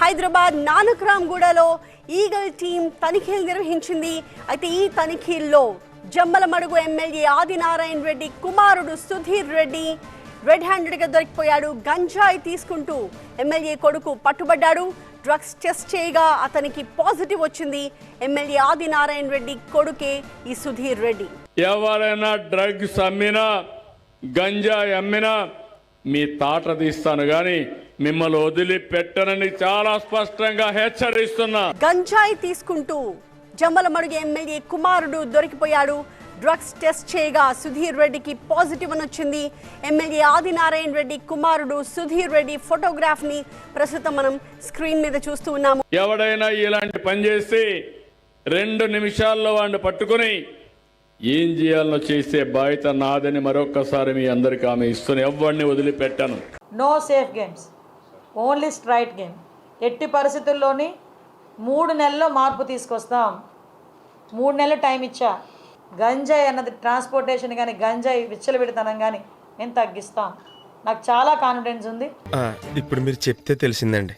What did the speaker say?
Hyderabad నానక్రామ్గూడలో eagle team తనిఖీలు నిర్వహించింది. అయితే ఈ తనిఖీల్లో జమ్మలమడుగు ఎమ్మెల్యే ఆదినారాయణ రెడ్డి కుమారుడు సుధీర్ రెడ్డి రెడ్ హ్యాండెడ్గా దొరికిపోయాడు. గంజాయి తీసుకుంటూ ఎమ్మెల్యే కొడుకు పట్టుబడ్డాడు. డ్రగ్స్ టెస్ట్ చేయగా అతనికి పాజిటివ్ వచ్చింది. ఎమ్మెల్యే ఆదినారాయణ రెడ్డి కొడుకే ఈ సుధీర్ రెడ్డి. ఎవరైనా డ్రగ్స్ అమ్మినా గంజాయి అమ్మినా మీ తాట తీస్తాను కానీ మిమ్మల్ని వదిలిపెట్టనని చాలా స్పష్టంగా హెచ్చరిస్తున్నా. గంజాయి తీసుకుంటూ జమ్మలమడుగు ఎమ్మెల్యే కుమారుడు దొరికిపోయాడు. డ్రగ్స్ టెస్ట్ చేయగా సుధీర్ రెడ్డికి పాజిటివ్ అని వచ్చింది. ఎమ్మెల్యే ఆదినారాయణ రెడ్డి కుమారుడు సుధీర్ రెడ్డి ఫోటోగ్రాఫ్ని ప్రస్తుతం మనం స్క్రీన్ మీద చూస్తూ ఉన్నాము. ఎవడైనా ఇలాంటి పని చేసి రెండు నిమిషాల్లో వాడిని పట్టుకుని ఏం చేయాలనో చేసే బాధ్యత నాదని మరొక్కసారి మీ అందరికీ ఆమె ఇస్తున్న. ఎవరిని వదిలిపెట్టాను? No safe games only straight game. ఎట్టి పరిస్థితుల్లోని మూడు నెలల్లో మార్పు తీసుకొస్తాం. మూడు నెలలు టైం ఇచ్చా. గంజాయి అన్నది ట్రాన్స్పోర్టేషన్ కానీ గంజాయి విచ్చలవిడతనం కానీ నేను తగ్గిస్తాం. నాకు చాలా కాన్ఫిడెన్స్ ఉంది. ఇప్పుడు మీరు చెప్తే తెలిసిందండి.